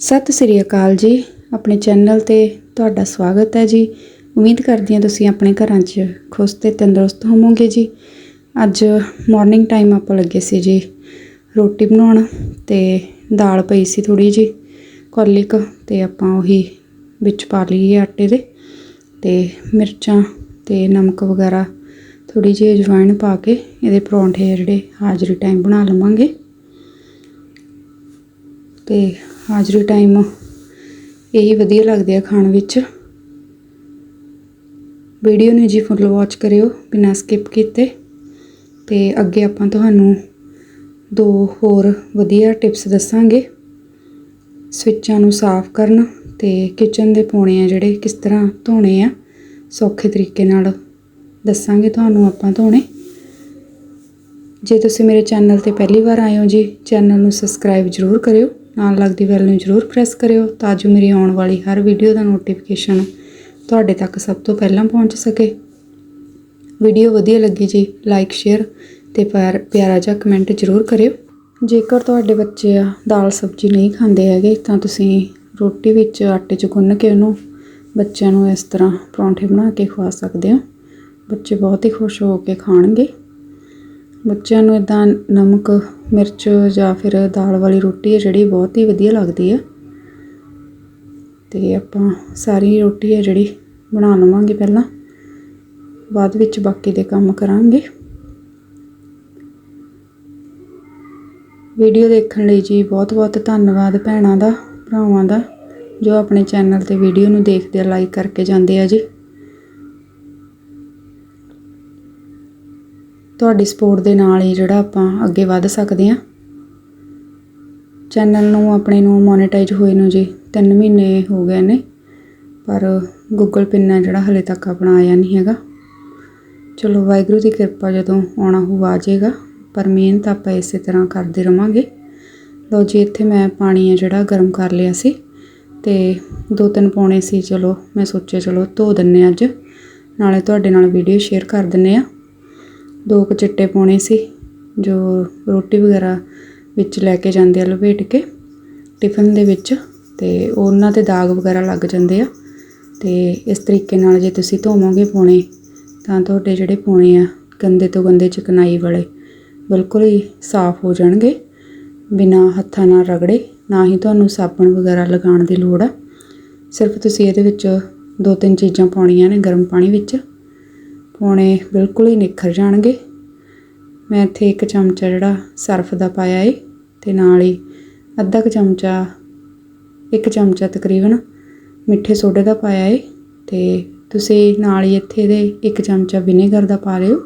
ਸਤਿ ਸ੍ਰੀ ਅਕਾਲ ਜੀ। ਆਪਣੇ ਚੈਨਲ ਤੇ ਤੁਹਾਡਾ ਸਵਾਗਤ ਹੈ ਜੀ। ਉਮੀਦ ਕਰਦੀ ਹਾਂ ਤੁਸੀਂ ਆਪਣੇ ਘਰਾਂ 'ਚ ਖੁਸ਼ ਤੇ ਤੰਦਰੁਸਤ ਹੋਵੋਗੇ ਜੀ। ਅੱਜ ਮਾਰਨਿੰਗ ਟਾਈਮ ਆਪਾਂ ਲੱਗੇ ਸੀ ਜੀ ਰੋਟੀ ਬਣਾਉਣ ਤੇ ਦਾਲ ਪਈ ਸੀ ਥੋੜੀ ਜੀ ਕੌਲੀ ਕੁ ਤੇ ਆਪਾਂ ਉਹੀ ਵਿੱਚ ਪਾ ਲਈਏ ਆਟੇ ਦੇ ਤੇ ਮਿਰਚਾਂ ਤੇ ਨਮਕ ਵਗੈਰਾ ਥੋੜੀ ਜਿਹੀ ਅਜਵਾਇਣ ਪਾ ਕੇ ਇਹਦੇ ਪਰੌਂਠੇ ਜਿਹੜੇ ਹਾਜ਼ਰੀ ਟਾਈਮ ਬਣਾ ਲਵਾਂਗੇ। ਤੇ ਹਾਜ਼ਰੀ ਟਾਈਮ ਇਹੀ ਵਧੀਆ ਲੱਗਦੇ ਆ ਖਾਣ ਵਿੱਚ। ਵੀਡੀਓ ਨੂੰ ਜੀ ਫੁੱਲ ਵਾਚ ਕਰਿਓ, ਬਿਨਾਂ ਸਕਿਪ ਕੀਤੇ। ਤੇ ਅੱਗੇ ਆਪਾਂ ਤੁਹਾਨੂੰ ਦੋ ਹੋਰ ਵਧੀਆ ਟਿਪਸ ਦੱਸਾਂਗੇ। ਸਵਿੱਚਾਂ ਨੂੰ ਸਾਫ਼ ਕਰਨ ਤੇ ਕਿਚਨ ਦੇ ਪੌਣੇ ਆ ਜਿਹੜੇ ਕਿਸ ਤਰ੍ਹਾਂ ਧੋਣੇ ਆ, ਸੌਖੇ ਤਰੀਕੇ ਨਾਲ ਦੱਸਾਂਗੇ ਤੁਹਾਨੂੰ ਆਪਾਂ ਧੋਣੇ। ਜੇ ਤੁਸੀਂ ਮੇਰੇ ਚੈਨਲ ਤੇ ਪਹਿਲੀ ਵਾਰ ਆਏ ਹੋ ਜੀ ਚੈਨਲ ਨੂੰ ਸਬਸਕ੍ਰਾਈਬ ਜ਼ਰੂਰ ਕਰਿਓ। ਨਾਲ ਲੱਗਦੀ ਬੈਲ ਨੂੰ ਜ਼ਰੂਰ ਪ੍ਰੈਸ ਕਰਿਓ ਤਾਂ ਜੋ ਮੇਰੀ ਆਉਣ ਵਾਲੀ ਹਰ ਵੀਡੀਓ ਦਾ ਨੋਟੀਫਿਕੇਸ਼ਨ ਤੁਹਾਡੇ ਤੱਕ ਸਭ ਤੋਂ ਪਹਿਲਾਂ ਪਹੁੰਚ ਸਕੇ। ਵੀਡੀਓ ਵਧੀਆ ਲੱਗੀ ਜੀ ਲਾਈਕ ਸ਼ੇਅਰ ਤੇ ਪਿਆਰ, ਪਿਆਰਾ ਜਿਹਾ ਕਮੈਂਟ ਜ਼ਰੂਰ ਕਰਿਓ। ਜੇਕਰ ਤੁਹਾਡੇ ਬੱਚੇ ਆ, ਦਾਲ ਸਬਜ਼ੀ ਨਹੀਂ ਖਾਂਦੇ ਹੈਗੇ ਤਾਂ ਤੁਸੀਂ ਰੋਟੀ ਵਿੱਚ ਆਟੇ 'ਚ ਗੁੰਨ ਕੇ ਉਹਨੂੰ ਬੱਚਿਆਂ ਨੂੰ ਇਸ ਤਰ੍ਹਾਂ ਪਰੌਂਠੇ ਬਣਾ ਕੇ ਖਵਾ ਸਕਦੇ ਹੋ। ਬੱਚੇ ਬਹੁਤ ਹੀ ਖੁਸ਼ ਹੋ ਕੇ ਖਾਣਗੇ। ਬੱਚਿਆਂ ਨੂੰ ਇੱਦਾਂ ਨਮਕ, ਮਿਰਚ ਜਾਂ ਫਿਰ ਦਾਲ ਵਾਲੀ ਰੋਟੀ ਹੈ ਜਿਹੜੀ ਬਹੁਤ ਹੀ ਵਧੀਆ ਲੱਗਦੀ ਆ ਤੇ ਆਪਾਂ ਸਾਰੀ ਰੋਟੀ ਹੈ ਜਿਹੜੀ ਬਣਾ ਲਵਾਂਗੇ ਪਹਿਲਾਂ। ਬਾਅਦ ਵਿੱਚ ਬਾਕੀ ਦੇ ਕੰਮ ਕਰਾਂਗੇ। ਵੀਡੀਓ ਦੇਖਣ ਲਈ ਜੀ ਬਹੁਤ ਬਹੁਤ ਧੰਨਵਾਦ ਭੈਣਾਂ ਦਾ, ਭਰਾਵਾਂ ਦਾ, ਜੋ ਆਪਣੇ ਚੈਨਲ ਤੇ ਵੀਡੀਓ ਨੂੰ ਦੇਖਦੇ ਆ ਲਾਈਕ ਕਰਕੇ ਜਾਂਦੇ ਆ ਜੀ। ਤੁਹਾਡੀ ਸਪੋਰਟ ਦੇ ਨਾਲ ਹੀ ਜਿਹੜਾ ਆਪਾਂ ਅੱਗੇ ਵੱਧ ਸਕਦੇ ਹਾਂ। ਚੈਨਲ ਨੂੰ, ਆਪਣੇ ਨੂੰ ਮੋਨੇਟਾਈਜ਼ ਹੋਏ ਨੂੰ ਜੀ 3 ਮਹੀਨੇ ਹੋ ਗਏ ਨੇ। ਪਰ ਗੂਗਲ ਪਿੰਨ ਹੈ ਜਿਹੜਾ ਹਲੇ ਤੱਕ ਆਪਣਾ ਆਇਆ ਨਹੀਂ ਹੈਗਾ। ਚਲੋ, ਵਾਹਿਗੁਰੂ ਦੀ ਕਿਰਪਾ ਜਦੋਂ ਆਉਣਾ ਹੋਊ, ਆ ਜਾਏਗਾ। ਪਰ ਮਿਹਨਤ ਆਪਾਂ ਇਸੇ ਤਰ੍ਹਾਂ ਕਰਦੇ ਰਵਾਂਗੇ। ਲੋ ਜੀ, ਇੱਥੇ ਮੈਂ ਪਾਣੀ ਹੈ ਜਿਹੜਾ ਗਰਮ ਕਰ ਲਿਆ ਸੀ। ਤੇ ਦੋ ਤਿੰਨ ਪੌਣੇ ਸੀ, ਚਲੋ ਮੈਂ ਸੋਚਿਆ ਚਲੋ ਧੋ ਦਿੰਨੇ ਅੱਜ। ਨਾਲੇ ਤੁਹਾਡੇ ਨਾਲ ਵੀਡੀਓ ਸ਼ੇਅਰ ਕਰ ਦਿੰਨੇ ਆ ਦੋ ਕੁ ਚਿੱਟੇ ਪਾਉਣੇ ਸੀ, ਜੋ ਰੋਟੀ ਵਗੈਰਾ ਵਿੱਚ ਲੈ ਕੇ ਜਾਂਦੇ ਆ ਲਪੇਟ ਕੇ ਟਿਫਨ ਦੇ ਵਿੱਚ ਤੇ ਉਹਨਾਂ ਤੇ ਦਾਗ ਵਗੈਰਾ ਲੱਗ ਜਾਂਦੇ ਆ। ਤੇ ਇਸ ਤਰੀਕੇ ਨਾਲ ਜੇ ਤੁਸੀਂ ਧੋਵੋਗੇ ਪਾਉਣੇ ਤਾਂ ਤੁਹਾਡੇ ਜਿਹੜੇ ਪਾਉਣੇ ਆ, ਗੰਦੇ ਤੋਂ ਗੰਦੇ ਚਿਕਨਾਈ ਵਾਲੇ ਬਿਲਕੁਲ ਹੀ ਸਾਫ਼ ਹੋ ਜਾਣਗੇ, ਬਿਨਾ ਹੱਥਾਂ ਨਾਲ ਰਗੜੇ, ਨਾ ਹੀ ਤੁਹਾਨੂੰ ਸਾਬਣ ਵਗੈਰਾ ਲਗਾਉਣ ਦੀ ਲੋੜ ਆ। ਸਿਰਫ ਤੁਸੀਂ ਇਹਦੇ ਵਿੱਚ ਦੋ ਤਿੰਨ ਚੀਜ਼ਾਂ ਪਾਉਣੀਆਂ ਨੇ ਗਰਮ ਪਾਣੀ ਵਿੱਚ। ਪੌਣੇ ਬਿਲਕੁਲ ਹੀ ਨਿਖਰ ਜਾਣਗੇ। ਮੈਂ ਇੱਥੇ ਇੱਕ ਚਮਚਾ ਜਿਹੜਾ ਸਰਫ ਦਾ ਪਾਇਆ ਏ ਤੇ ਨਾਲ ਹੀ ਅੱਧਾ ਕੁ ਚਮਚਾ, ਇੱਕ ਚਮਚਾ ਤਕਰੀਬਨ ਮਿੱਠੇ ਸੋਡੇ ਦਾ ਪਾਇਆ ਏ ਤੇ ਤੁਸੀਂ ਨਾਲ ਹੀ ਇੱਥੇ ਦੇ ਇੱਕ ਚਮਚਾ ਵਿਨੇਗਰ ਦਾ ਪਾ ਲਿਓ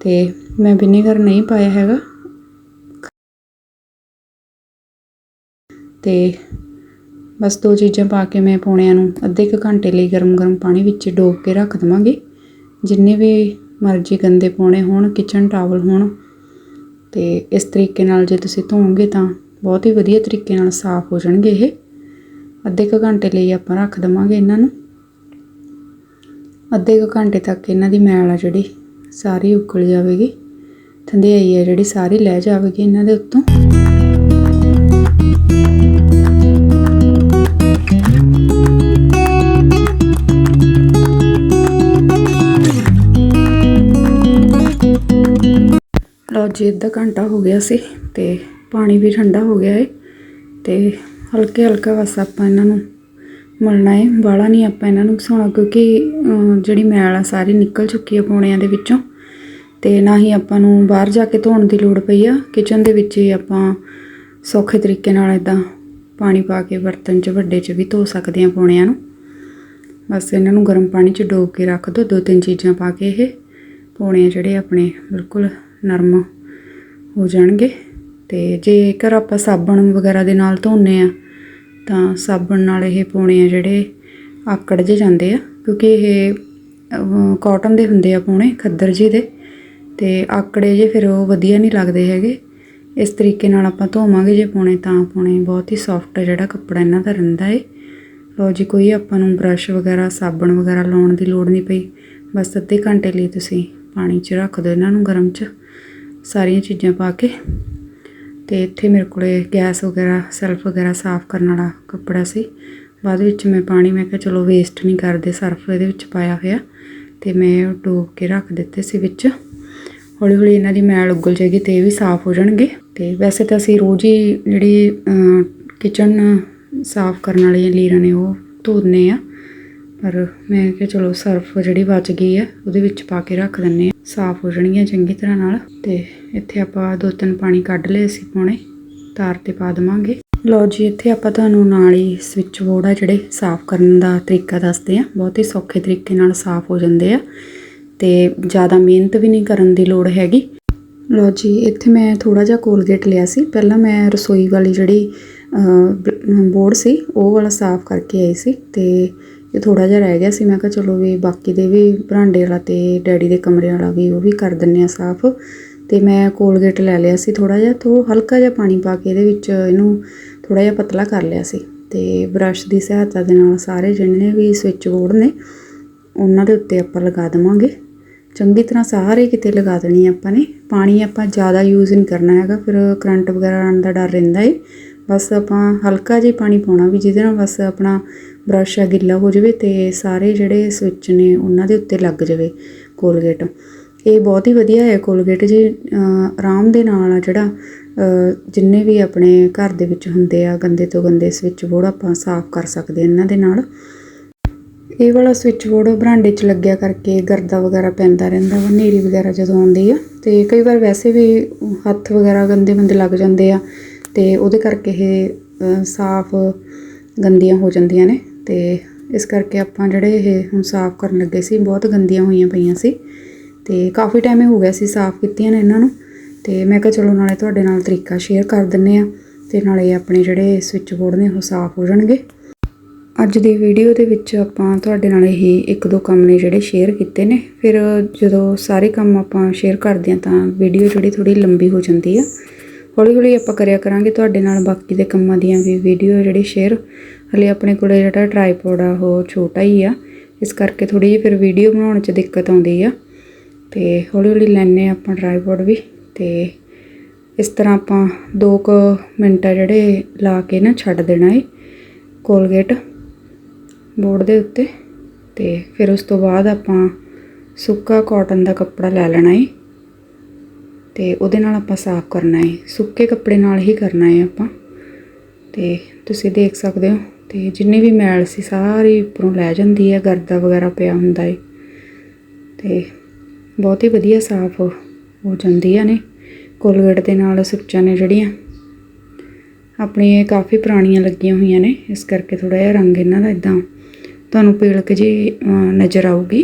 ਤੇ ਮੈਂ ਵਿਨੇਗਰ ਨਹੀਂ ਪਾਇਆ ਹੈਗਾ। ਤੇ ਬਸ ਦੋ ਚੀਜ਼ਾਂ ਪਾ ਕੇ ਮੈਂ ਪੌਣਿਆਂ ਨੂੰ ਅੱਧੇ ਕੁ ਘੰਟੇ ਲਈ ਗਰਮ-ਗਰਮ ਪਾਣੀ ਵਿੱਚ ਡੋਬ ਕੇ ਰੱਖ ਦਵਾਂਗੀ। ਜਿੰਨੇ ਵੀ ਮਰਜ਼ੀ ਗੰਦੇ ਪਾਉਣੇ ਹੋਣ ਕਿਚਨ ਟਾਵਲ ਹੋਣ ਅਤੇ ਇਸ ਤਰੀਕੇ ਨਾਲ ਜੇ ਤੁਸੀਂ ਧੋਵੋਗੇ ਤਾਂ ਬਹੁਤ ਹੀ ਵਧੀਆ ਤਰੀਕੇ ਨਾਲ ਸਾਫ਼ ਹੋ ਜਾਣਗੇ ਇਹ। ਅੱਧੇ ਕੁ ਘੰਟੇ ਲਈ ਆਪਾਂ ਰੱਖ ਦਵਾਂਗੇ ਇਹਨਾਂ ਨੂੰ। ਅੱਧੇ ਕੁ ਘੰਟੇ ਤੱਕ ਇਹਨਾਂ ਦੀ ਮੈਲ ਆ ਜਿਹੜੀ, ਸਾਰੀ ਉਕਲ ਜਾਵੇਗੀ। ਥੰਧਿਆਈ ਆ ਜਿਹੜੀ, ਸਾਰੀ ਲੈ ਜਾਵੇਗੀ ਇਹਨਾਂ ਦੇ ਉੱਤੋਂ। ਲਓ ਅੱਧਾ ਘੰਟਾ ਹੋ ਗਿਆ ਸੀ ਤੇ ਪਾਣੀ ਵੀ ਠੰਡਾ ਹੋ ਗਿਆ ਏ। ਤੇ ਹਲਕੇ ਹਲਕਾ ਬਸ ਆਪਾਂ ਇਹਨਾਂ ਨੂੰ ਮਲਣਾ ਏ। ਬਾਲਾ ਨਹੀਂ ਆਪਾਂ ਇਹਨਾਂ ਨੂੰ ਘਸਾਉਣਾ ਕਿਉਂਕਿ ਜਿਹੜੀ ਮੈਲ ਆ ਸਾਰੀ ਨਿਕਲ ਚੁੱਕੀ ਆ ਪੌਣਿਆਂ ਦੇ ਵਿੱਚੋਂ। ਤੇ ਨਾ ਹੀ ਆਪਾਂ ਨੂੰ ਬਾਹਰ ਜਾ ਕੇ ਧੋਣ ਦੀ ਲੋੜ ਪਈ ਆ। ਕਿਚਨ ਦੇ ਵਿੱਚ ਹੀ ਆਪਾਂ ਸੌਖੇ ਤਰੀਕੇ ਨਾਲ ਇਦਾਂ ਪਾਣੀ ਪਾ ਕੇ ਬਰਤਨ 'ਚ, ਵੱਡੇ 'ਚ ਵੀ ਧੋ ਸਕਦੇ ਆ ਪੌਣਿਆਂ ਨੂੰ। ਬਸ ਇਹਨਾਂ ਨੂੰ ਗਰਮ ਪਾਣੀ 'ਚ ਡੋਬ ਕੇ ਰੱਖ ਦਿਓ ਦੋ। ਤਿੰਨ ਚੀਜ਼ਾਂ ਪਾ ਕੇ ਇਹ ਪੌਣੇ ਜਿਹੜੇ ਆਪਣੇ ਬਿਲਕੁਲ ਨਰਮ ਹੋ ਜਾਣਗੇ। ਤੇ ਜੇਕਰ ਆਪਾਂ ਸਾਬਣ ਵਗੈਰਾ ਦੇ ਨਾਲ ਧੋਨੇ ਆ, ਤਾਂ ਸਾਬਣ ਨਾਲ ਇਹ ਪੌਣੇ ਆ ਜਿਹੜੇ ਆਕੜ ਜੇ ਜਾਂਦੇ ਆ, ਕਿਉਂਕਿ ਇਹ ਕਾਟਨ ਦੇ ਹੁੰਦੇ ਆ ਪੌਣੇ, ਖੱਦਰ ਜੀ ਦੇ। ਤੇ ਆਕੜੇ ਜੇ ਫਿਰ ਉਹ ਵਧੀਆ ਨਹੀਂ ਲੱਗਦੇ ਹੈਗੇ। ਇਸ ਤਰੀਕੇ ਨਾਲ ਆਪਾਂ ਧੋਵਾਂਗੇ ਜੇ ਪੌਣੇ, ਤਾਂ ਪੌਣੇ ਬਹੁਤ ਹੀ ਸੌਫਟ ਜਿਹੜਾ ਕੱਪੜਾ ਇਹਨਾਂ ਦਾ ਰਹਿੰਦਾ ਏ। ਲਓ ਜੀ, ਕੋਈ ਆਪਾਂ ਨੂੰ ਬਰਸ਼ ਵਗੈਰਾ, ਸਾਬਣ ਵਗੈਰਾ ਲਾਉਣ ਦੀ ਲੋੜ ਨਹੀਂ ਪਈ। ਬਸ ਅੱਧੇ ਘੰਟੇ ਲਈ ਤੁਸੀਂ ਪਾਣੀ 'ਚ ਰੱਖ ਦਿਓ ਇਹਨਾਂ ਨੂੰ ਗਰਮ 'ਚ। ਸਾਰੀਆਂ ਚੀਜ਼ਾਂ ਪਾ ਕੇ ਤੇ ਇੱਥੇ ਮੇਰੇ ਕੋਲੇ ਗੈਸ ਵਗੈਰਾ, ਸੈਲਫ ਵਗੈਰਾ ਸਾਫ਼ ਕਰਨ ਵਾਲਾ ਕੱਪੜਾ ਸੀ। ਬਾਅਦ ਵਿੱਚ ਮੈਂ ਪਾਣੀ, ਮੈਂ ਕਿਹਾ ਚਲੋ ਵੇਸਟ ਨਹੀਂ ਕਰਦੇ, ਸਰਫ ਇਹਦੇ ਵਿੱਚ ਪਾਇਆ ਹੋਇਆ। ਤੇ ਮੈਂ ਡੋਬ ਕੇ ਰੱਖ ਦਿੱਤੇ ਸੀ ਵਿੱਚ। ਹੌਲੀ ਹੌਲੀ ਇਹਨਾਂ ਦੀ ਮੈਲ ਉਗਲ ਜਾਏਗੀ ਤੇ ਇਹ ਵੀ ਸਾਫ਼ ਹੋ ਜਾਣਗੇ। ਤੇ ਵੈਸੇ ਤਾਂ ਅਸੀਂ ਰੋਜ਼ ਹੀ ਜਿਹੜੀ ਕਿਚਨ ਸਾਫ਼ ਕਰਨ ਵਾਲੀਆਂ ਲੀਰਾਂ ਨੇ ਉਹ ਧੋਨੇ ਆ। ਪਰ ਮੈਂ ਕਿਹਾ ਚਲੋ ਸਰਫ ਜਿਹੜੀ ਬਚ ਗਈ ਹੈ ਉਹਦੇ ਵਿੱਚ ਪਾ ਕੇ ਰੱਖ ਦਿੰਨੇ ਆ। ਸਾਫ਼ ਹੋ ਜਾਣਗੀਆਂ ਚੰਗੀ ਤਰ੍ਹਾਂ ਨਾਲ ਤੇ ਇੱਥੇ ਆਪਾਂ ਦੋ ਤਿੰਨ ਪਾਣੀ ਕੱਢ ਲਏ ਅਸੀਂ ਪਾਉਣੇ ਤਾਰ ਤੇ ਪਾ ਦਵਾਂਗੇ। ਲਓ ਜੀ, ਇੱਥੇ ਆਪਾਂ ਤੁਹਾਨੂੰ ਨਾਲ ਹੀ ਸਵਿਚ ਬੋਰਡ ਆ ਜਿਹੜੇ ਸਾਫ਼ ਕਰਨ ਦਾ ਤਰੀਕਾ ਦੱਸਦੇ ਆ। ਬਹੁਤ ਹੀ ਸੌਖੇ ਤਰੀਕੇ ਨਾਲ ਸਾਫ਼ ਹੋ ਜਾਂਦੇ ਆ ਤੇ ਜ਼ਿਆਦਾ ਮਿਹਨਤ ਵੀ ਨਹੀਂ ਕਰਨ ਦੀ ਲੋੜ ਹੈਗੀ। ਲਓ ਜੀ, ਇੱਥੇ ਮੈਂ ਥੋੜਾ ਜਿਹਾ ਕੋਲਗੇਟ ਲਿਆ ਸੀ। ਪਹਿਲਾਂ ਮੈਂ ਰਸੋਈ ਵਾਲੀ ਜਿਹੜੀ ਬੋਰਡ ਸੀ, ਉਹ ਵਾਲਾ ਸਾਫ਼ ਕਰਕੇ ਆਈ ਸੀ ਤੇ ਇਹ ਥੋੜਾ ਜਿਹਾ ਰਹਿ ਗਿਆ ਸੀ। ਮੈਂ ਕਿਹਾ ਚਲੋ ਵੀ ਬਾਕੀ ਦੇ ਵੀ ਬਰਾਂਡੇ ਵਾਲਾ ਤੇ ਡੈਡੀ ਦੇ ਕਮਰੇ ਵਾਲਾ ਵੀ ਉਹ ਵੀ ਕਰ ਦਿੰਨੇ ਆ ਸਾਫ਼। ਤੇ ਮੈਂ ਕੋਲਗੇਟ ਲੈ ਲਿਆ ਸੀ ਥੋੜਾ ਜਿਹਾ, ਤੋਂ ਹਲਕਾ ਜਿਹਾ ਪਾਣੀ ਪਾ ਕੇ ਇਹਦੇ ਵਿੱਚ ਇਹਨੂੰ ਥੋੜਾ ਜਿਹਾ ਪਤਲਾ ਕਰ ਲਿਆ ਸੀ। ਤੇ ਬ੍ਰਸ਼ ਦੀ ਸਹਾਇਤਾ ਦੇ ਨਾਲ ਸਾਰੇ ਜਿੰਨੇ ਵੀ ਸਵਿਚ ਬੋਰਡ ਨੇ, ਉਹਨਾਂ ਦੇ ਉੱਤੇ ਆਪਾਂ ਲਗਾ ਦੇਵਾਂਗੇ। ਚੰਗੀ ਤਰ੍ਹਾਂ ਸਾਰੇ ਕਿਤੇ ਲਗਾ ਦੇਣੀ ਆਪਾਂ ਨੇ। ਪਾਣੀ ਆਪਾਂ ਜ਼ਿਆਦਾ ਯੂਜ਼ ਨਹੀਂ ਕਰਨਾ ਹੈਗਾ, ਫਿਰ ਕਰੰਟ ਵਗੈਰਾ ਆਉਣ ਦਾ ਡਰ ਰਹਿੰਦਾ ਏ। ਬਸ ਆਪਾਂ ਹਲਕਾ ਜਿਹਾ ਪਾਣੀ ਪਾਉਣਾ ਵੀ, ਜਿਹਦੇ ਨਾਲ ਬਸ ਆਪਣਾ ਬ੍ਰਸ਼ ਆ ਗਿੱਲਾ ਹੋ ਜਾਵੇ ਤੇ ਸਾਰੇ ਜਿਹੜੇ ਸਵਿਚ ਨੇ ਉਹਨਾਂ ਦੇ ਉੱਤੇ ਲੱਗ ਜਾਵੇ ਕੋਲਗੇਟ ਇਹ ਬਹੁਤ ਹੀ ਵਧੀਆ ਹੈ ਕੋਲਗੇਟ ਜੀ ਆਰਾਮ ਦੇ ਨਾਲ ਆ ਜਿਹੜਾ ਜਿੰਨੇ ਵੀ ਆਪਣੇ ਘਰ ਦੇ ਵਿੱਚ ਹੁੰਦੇ ਆ, ਗੰਦੇ ਤੋਂ ਗੰਦੇ ਸਵਿਚ ਬੋਰਡ ਆਪਾਂ ਸਾਫ਼ ਕਰ ਸਕਦੇ ਇਹਨਾਂ ਦੇ ਨਾਲ। ਇਹ ਵਾਲਾ ਸਵਿਚ ਬੋਰਡ ਬਰਾਂਡੇ 'ਚ ਲੱਗਿਆ ਕਰਕੇ ਗਰਦਾ ਵਗੈਰਾ ਪੈਂਦਾ ਰਹਿੰਦਾ ਵਾ, ਹਨੇਰੀ ਵਗੈਰਾ ਜਦੋਂ ਆਉਂਦੀ ਆ, ਤੇ ਕਈ ਵਾਰ ਵੈਸੇ ਵੀ ਹੱਥ ਵਗੈਰਾ ਗੰਦੇ ਮੰਦੇ ਲੱਗ ਜਾਂਦੇ ਆ। ਤੇ ਉਹਦੇ ਕਰਕੇ ਇਹ ਸਾਫ਼ ਗੰਦੀਆਂ ਹੋ ਜਾਂਦੀਆਂ ਨੇ ਅਤੇ ਇਸ ਕਰਕੇ ਆਪਾਂ ਜਿਹੜੇ ਇਹ ਹੁਣ ਸਾਫ਼ ਕਰਨ ਲੱਗੇ ਸੀ, ਬਹੁਤ ਗੰਦੀਆਂ ਹੋਈਆਂ ਪਈਆਂ ਸੀ ਅਤੇ ਕਾਫੀ ਟਾਈਮ ਹੋ ਗਿਆ ਸੀ ਸਾਫ਼ ਕੀਤੀਆਂ ਨੇ ਇਹਨਾਂ ਨੂੰ ਅਤੇ ਮੈਂ ਕਿਹਾ ਚਲੋ ਨਾਲੇ ਤੁਹਾਡੇ ਨਾਲ ਤਰੀਕਾ ਸ਼ੇਅਰ ਕਰ ਦਿੰਨੇ ਆ ਤੇ ਨਾਲੇ ਆਪਣੇ ਜਿਹੜੇ ਸਵਿਚ ਬੋਰਡ ਨੇ ਉਹ ਸਾਫ਼ ਹੋ ਜਾਣਗੇ। ਅੱਜ ਦੀ ਵੀਡੀਓ ਦੇ ਵਿੱਚ ਆਪਾਂ ਤੁਹਾਡੇ ਨਾਲ ਇਹ ਇੱਕ ਦੋ ਕੰਮ ਨੇ ਜਿਹੜੇ ਸ਼ੇਅਰ ਕੀਤੇ ਨੇ, ਫਿਰ ਜਦੋਂ ਸਾਰੇ ਕੰਮ ਆਪਾਂ ਸ਼ੇਅਰ ਕਰਦੇ ਹਾਂ ਤਾਂ ਵੀਡੀਓ ਜਿਹੜੀ ਥੋੜੀ ਲੰਬੀ ਹੋ ਜਾਂਦੀ ਆ। ਹੌਲੀ ਹੌਲੀ ਆਪਾਂ ਕਰਿਆ ਕਰਾਂਗੇ ਤੁਹਾਡੇ ਨਾਲ ਬਾਕੀ ਦੇ ਕੰਮਾਂ ਦੀਆਂ ਵੀ ਵੀਡੀਓ ਜਿਹੜੀ ਸ਼ੇਅਰ ਹਲੇ ਆਪਣੇ ਕੋਲ ਜਿਹੜਾ ਟ੍ਰਾਈਪੋਡ ਆ, ਉਹ ਛੋਟਾ ਹੀ ਆ। ਇਸ ਕਰਕੇ ਥੋੜੀ ਜਿਹੀ ਫਿਰ ਵੀਡੀਓ ਬਣਾਉਣ 'ਚ ਦਿੱਕਤ ਆਉਂਦੀ ਆ। ਤੇ ਹੌਲੀ ਹੌਲੀ ਲੈਣੇ ਆਪਾਂ ਟ੍ਰਾਈਪੋਡ ਵੀ। ਤੇ ਇਸ ਤਰ੍ਹਾਂ ਆਪਾਂ 2 ਕੁ ਮਿੰਟ ਆ ਜਿਹੜੇ ਲਾ ਕੇ ਨਾ ਛੱਡ ਦੇਣਾ ਏ ਕੋਲਗੇਟ ਬੋਰਡ ਦੇ ਉੱਤੇ। ਤੇ ਫਿਰ ਉਸ ਤੋਂ ਬਾਅਦ ਆਪਾਂ ਸੁੱਕਾ ਕਾਟਨ ਦਾ ਕੱਪੜਾ ਲੈ ਲੈਣਾ ਏ। ਤੇ ਉਹਦੇ ਨਾਲ ਆਪਾਂ ਸਾਫ਼ ਕਰਨਾ ਹੈ ਸੁੱਕੇ ਕੱਪੜੇ ਨਾਲ ਹੀ ਕਰਨਾ ਹੈ ਆਪਾਂ। ਤੇ ਤੁਸੀਂ ਦੇਖ ਸਕਦੇ ਹੋ, ਤੇ ਜਿੰਨੀ ਵੀ ਮੈਲ ਸੀ ਸਾਰੀ ਉੱਪਰੋਂ ਲੈ ਜਾਂਦੀ ਹੈ ਗਰਦਾ ਵਗੈਰਾ ਪਿਆ ਹੁੰਦਾ ਏ। ਤੇ ਬਹੁਤ ਹੀ ਵਧੀਆ ਸਾਫ਼ ਹੋ ਜਾਂਦੀਆਂ ਨੇ, ਕੋਲਗੇਟ ਦੇ ਨਾਲ ਸੁੱਚਾਂ ਨੇ ਜਿਹੜੀਆਂ। ਆਪਣੀ ਇਹ ਕਾਫੀ ਪੁਰਾਣੀਆਂ ਲੱਗੀਆਂ ਹੋਈਆਂ ਨੇ, ਇਸ ਕਰਕੇ ਥੋੜਾ ਜਿਹਾ ਰੰਗ ਇਹਨਾਂ ਦਾ ਇਦਾਂ ਤੁਹਾਨੂੰ ਪੀਲਕ ਜੀ ਨਜ਼ਰ ਆਊਗੀ।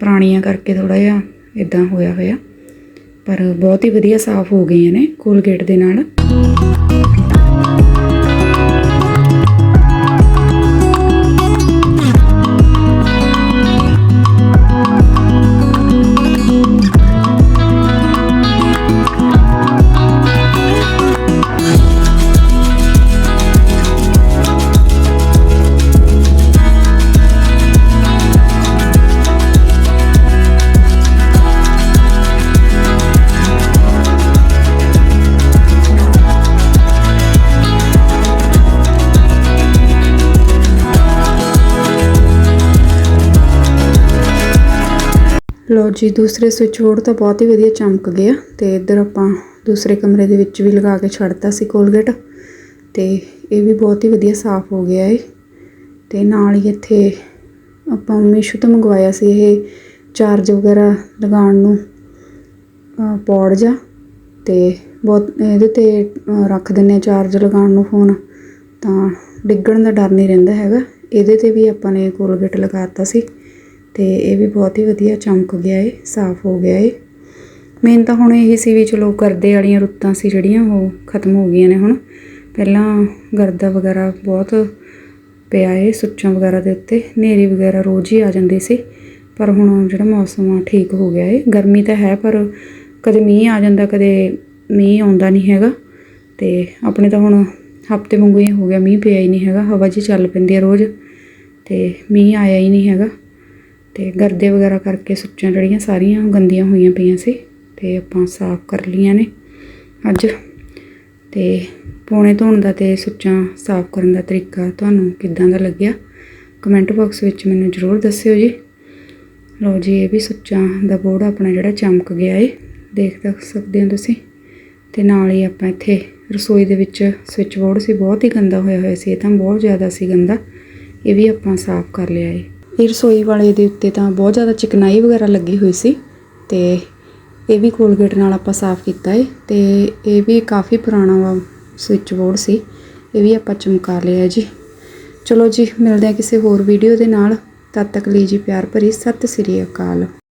ਪੁਰਾਣੀਆਂ ਕਰਕੇ ਥੋੜਾ ਜਿਹਾ ਇਦਾਂ ਹੋਇਆ ਹੋਇਆ। ਪਰ ਬਹੁਤ ਹੀ ਵਧੀਆ ਸਾਫ਼ ਹੋ ਗਈਆਂ ਨੇ ਕੋਲਗੇਟ ਦੇ ਨਾਲ। ਲੋ ਜੀ, ਦੂਸਰੇ ਸਵਿਚ ਬੋਰਡ ਤਾਂ ਬਹੁਤ ਹੀ ਵਧੀਆ ਚਮਕ ਗਿਆ ਤੇ ਇੱਧਰ ਆਪਾਂ ਦੂਸਰੇ ਕਮਰੇ ਦੇ ਵਿੱਚ ਵੀ ਲਗਾ ਕੇ ਛੱਡਤਾ ਸੀ ਕੋਲਗੇਟ ਤੇ ਇਹ ਵੀ ਬਹੁਤ ਹੀ ਵਧੀਆ ਸਾਫ਼ ਹੋ ਗਿਆ ਏ। ਤੇ ਨਾਲ ਹੀ ਇੱਥੇ ਆਪਾਂ ਮੀਸ਼ੋ ਤੋਂ ਮੰਗਵਾਇਆ ਸੀ ਇਹ ਚਾਰਜ ਵਗੈਰਾ ਲਗਾਉਣ ਨੂੰ ਪੌੜ ਜਾ ਤੇ ਬਹੁਤ, ਇਹਦੇ ਤੇ ਰੱਖ ਦਿੰਨੇ ਆ ਚਾਰਜ ਲਗਾਉਣ ਨੂੰ ਫੋਨ ਤਾਂ ਡਿੱਗਣ ਦਾ ਡਰ ਨਹੀਂ ਰਹਿੰਦਾ ਹੈਗਾ। ਇਹਦੇ ਤੇ ਵੀ ਆਪਾਂ ਨੇ ਕੋਲਗੇਟ ਲਗਾਤਾ ਸੀ। ਤੇ ਇਹ ਵੀ ਬਹੁਤ ਹੀ ਵਧੀਆ ਚਮਕ ਗਿਆ ਏ, ਸਾਫ਼ ਹੋ ਗਿਆ ਏ। ਮੇਨ ਤਾਂ ਹੁਣ ਇਹੀ ਸੀ ਵੀ ਚਲੋ ਗਰਦੇ ਵਾਲੀਆਂ ਰੁੱਤਾਂ ਸੀ ਜਿਹੜੀਆਂ, ਉਹ ਖਤਮ ਹੋ ਗਈਆਂ ਨੇ ਹੁਣ। ਪਹਿਲਾਂ ਗਰਦਾ ਵਗੈਰਾ ਬਹੁਤ ਪਿਆ ਏ, ਸੁੱਚਾਂ ਵਗੈਰਾ ਦੇ ਉੱਤੇ। ਹਨੇਰੀ ਵਗੈਰਾ ਰੋਜ਼ ਹੀ ਆ ਜਾਂਦੀ ਸੀ, ਪਰ ਹੁਣ ਜਿਹੜਾ ਮੌਸਮ ਆ, ਠੀਕ ਹੋ ਗਿਆ ਏ। ਗਰਮੀ ਤਾਂ ਹੈ, ਪਰ ਕਦੇ ਮੀਂਹ ਆ ਜਾਂਦਾ, ਕਦੇ ਮੀਂਹ ਆਉਂਦਾ ਨਹੀਂ ਹੈਗਾ। ਤੇ ਆਪਣੇ ਤਾਂ ਹੁਣ ਹਫ਼ਤੇ ਵਾਂਗੂ ਹੀ ਹੋ ਗਿਆ, ਮੀਂਹ ਪਿਆ ਹੀ ਨਹੀਂ ਹੈਗਾ। ਹਵਾ ਜੀ ਚੱਲ ਪੈਂਦੀ ਹੈ ਰੋਜ਼, ਤੇ ਮੀਂਹ ਆਇਆ ਹੀ ਨਹੀਂ ਹੈਗਾ। ਤੇ ਗਰਦੇ ਵਗੈਰਾ ਕਰਕੇ ਸੁੱਚਾਂ ਜਿਹੜੀਆਂ ਸਾਰੀਆਂ ਗੰਦੀਆਂ ਹੋਈਆਂ ਪਈਆਂ ਸੀ ਤੇ ਆਪਾਂ ਸਾਫ਼ ਕਰ ਲਈਆਂ ਨੇ ਅੱਜ। ਤੇ ਪੌਣੇ ਧੋਣ ਦਾ ਤੇ ਸੁੱਚਾਂ ਸਾਫ਼ ਕਰਨ ਦਾ ਤਰੀਕਾ ਤੁਹਾਨੂੰ ਕਿੱਦਾਂ ਦਾ ਲੱਗਿਆ? ਕਮੈਂਟ ਬਾਕਸ ਵਿੱਚ ਮੈਨੂੰ ਜ਼ਰੂਰ ਦੱਸਿਓ ਜੀ। ਲਓ ਜੀ, ਇਹ ਵੀ ਸੁੱਚਾਂ ਦਾ ਬੋਰਡ ਆਪਣਾ ਜਿਹੜਾ ਚਮਕ ਗਿਆ ਏ, ਦੇਖ ਤੱਕ ਸਕਦੇ ਹੋ ਤੁਸੀਂ। ਤੇ ਨਾਲ ਹੀ ਆਪਾਂ ਇੱਥੇ ਰਸੋਈ ਦੇ ਵਿੱਚ ਸਵਿਚ ਬੋਰਡ ਸੀ, ਬਹੁਤ ਹੀ ਗੰਦਾ ਹੋਇਆ ਹੋਇਆ ਸੀ, ਇਹ ਤਾਂ ਬਹੁਤ ਜ਼ਿਆਦਾ ਸੀ ਗੰਦਾ। ਇਹ ਵੀ ਆਪਾਂ ਸਾਫ਼ ਕਰ ਲਿਆ ਏ। ਇਹ ਰਸੋਈ ਵਾਲੇ ਦੇ ਉੱਤੇ ਤਾਂ ਬਹੁਤ ਜ਼ਿਆਦਾ ਚਿਕਨਾਈ ਵਗੈਰਾ ਲੱਗੀ ਹੋਈ ਸੀ ਤੇ ਇਹ ਵੀ ਕੋਲਗੇਟ ਨਾਲ ਆਪਾਂ ਸਾਫ਼ ਕੀਤਾ ਹੈ ਤੇ ਇਹ ਵੀ ਕਾਫੀ ਪੁਰਾਣਾ ਵਾ ਸਵਿਚ ਬੋਰਡ ਸੀ, ਇਹ ਵੀ ਆਪਾਂ ਚਮਕਾ ਲਿਆ ਜੀ। ਚਲੋ ਜੀ, ਮਿਲਦੇ ਆ ਕਿਸੇ ਹੋਰ ਵੀਡੀਓ ਦੇ ਨਾਲ, ਤਦ ਤੱਕ ਲਈ ਜੀ ਪਿਆਰ ਭਰੀ, ਸਤਿ ਸ੍ਰੀ ਅਕਾਲ।